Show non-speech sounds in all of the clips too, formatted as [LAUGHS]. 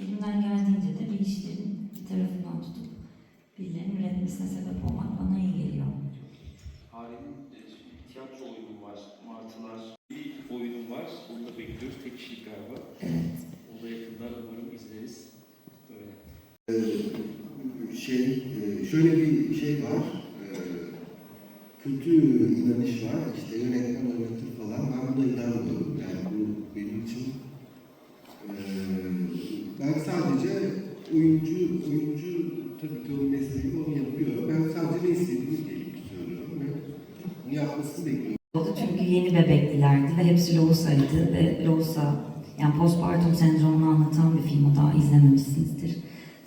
Elimden geldiğince de bir işlerin bir tarafından tutup birilerinin üretmesine sebep olmak bana iyi geliyor. Hare'nin e, tiyatro oyunu var, Martılar. Bir oyunum var, onu da bekliyoruz. Tek kişilik galiba. Evet. O da yakında umarım izleriz. Böyle. Ee, şey, e, şöyle bir şey var. Ee, Kötü inanış var. İşte yönetmen oynatır falan. Ben inanmıyorum. Yani bu benim için e, ben sadece oyuncu, oyuncu tabii ki o mesleği onu yapıyor. Ben sadece ne istediğimi gelip söylüyorum bunu yapmasını bekliyorum. çünkü yeni bebeklilerdi ve hepsi Losa'ydı ve Losa yani postpartum sendromunu anlatan bir film daha izlememişsinizdir.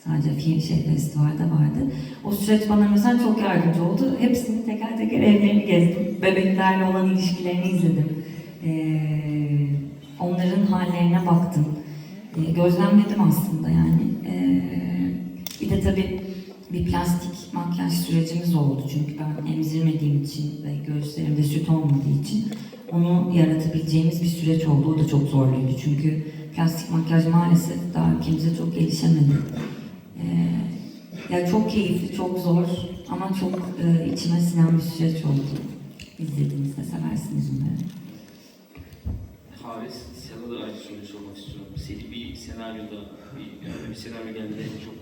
Sadece film şey festivalde vardı. O süreç bana mesela çok yardımcı oldu. Hepsini teker teker evlerini gezdim. Bebeklerle olan ilişkilerini izledim. Ee, onların hallerine baktım. Ee, gözlemledim aslında yani. Ee, bir de tabii bir plastik makyaj sürecimiz oldu çünkü ben emzirmediğim için ve göğüslerimde süt olmadığı için onu yaratabileceğimiz bir süreç oldu. O da çok zorluydu çünkü plastik makyaj maalesef daha ülkemize çok gelişemedi. Ee, ya çok keyifli, çok zor ama çok e, içime sinen bir süreç oldu. İzlediğinizde seversiniz umarım. Haris, sana da aynı soruyu sormak istiyorum. Seni bir senaryoda, bir, yani bir senaryo geldiğinde en çok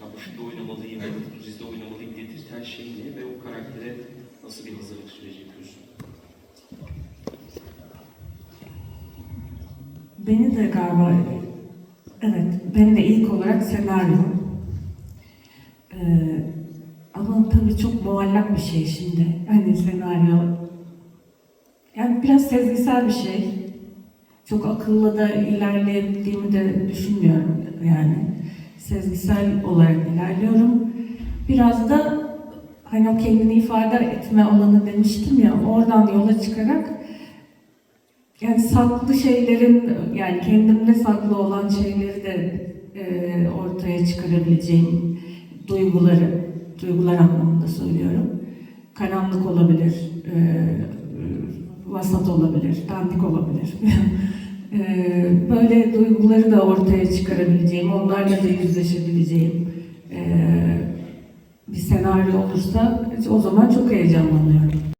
ya bu filmde oynamalıyım, ya bu dizide oynamalıyım dedirten şey ne ve o karaktere nasıl bir hazırlık süreci yapıyorsun? Beni de galiba, evet, beni de ilk olarak senaryo. Ee, ama tabii çok muallak bir şey şimdi. Hani senaryo. Yani biraz sezgisel bir şey. Çok akıllı da ilerlediğimi de düşünmüyorum yani. Sezgisel olarak ilerliyorum. Biraz da hani o kendini ifade etme alanı demiştim ya, oradan yola çıkarak yani saklı şeylerin, yani kendimde saklı olan şeyleri de e, ortaya çıkarabileceğim duyguları, duygular anlamında söylüyorum. Karanlık olabilir, e, vasat olabilir, dandik olabilir. [LAUGHS] E, böyle duyguları da ortaya çıkarabileceğim, onlarla da yüzleşebileceğim e, bir senaryo olursa o zaman çok heyecanlanıyorum.